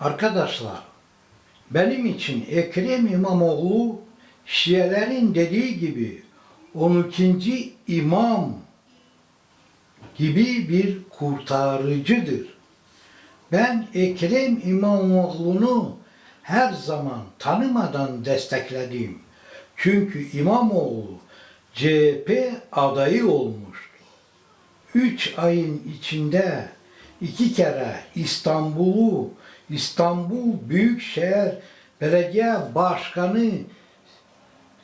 Arkadaşlar, benim için Ekrem İmamoğlu Şielerin dediği gibi 12. imam gibi bir kurtarıcıdır. Ben Ekrem İmamoğlu'nu her zaman tanımadan destekledim. Çünkü İmamoğlu CHP adayı olmuştu. Üç ayın içinde iki kere İstanbul'u, İstanbul Büyükşehir Belediye Başkanı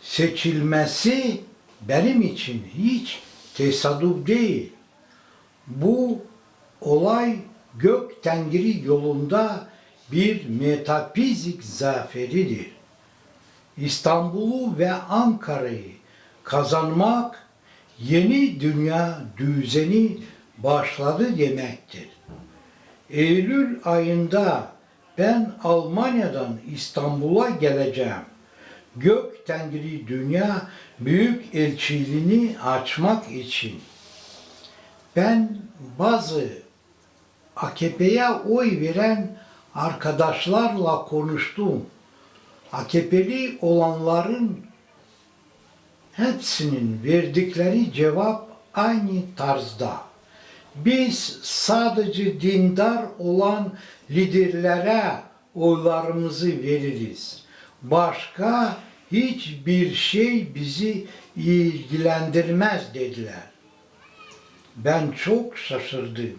seçilmesi benim için hiç tesadüf değil. Bu olay gök tengri yolunda bir metafizik zaferidir. İstanbul'u ve Ankara'yı kazanmak yeni dünya düzeni başladı demektir. Eylül ayında ben Almanya'dan İstanbul'a geleceğim. Gök Tengri Dünya Büyük Elçiliğini açmak için. Ben bazı AKP'ye oy veren arkadaşlarla konuştum. AKP'li olanların hepsinin verdikleri cevap aynı tarzda. Biz sadece dindar olan liderlere oylarımızı veririz. Başka hiçbir şey bizi ilgilendirmez dediler. Ben çok şaşırdım.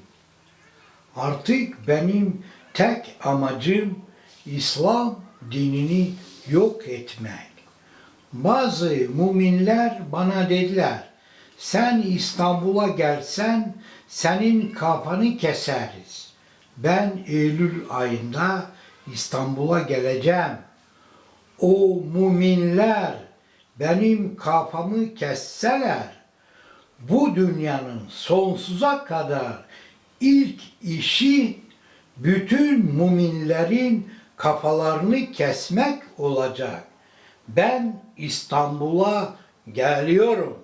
Artık benim tek amacım İslam dinini yok etmek. Bazı müminler bana dediler, sen İstanbul'a gelsen senin kafanı keseriz. Ben Eylül ayında İstanbul'a geleceğim. O müminler benim kafamı kesseler, bu dünyanın sonsuza kadar ilk işi bütün müminlerin kafalarını kesmek olacak. Ben İstanbul'a geliyorum.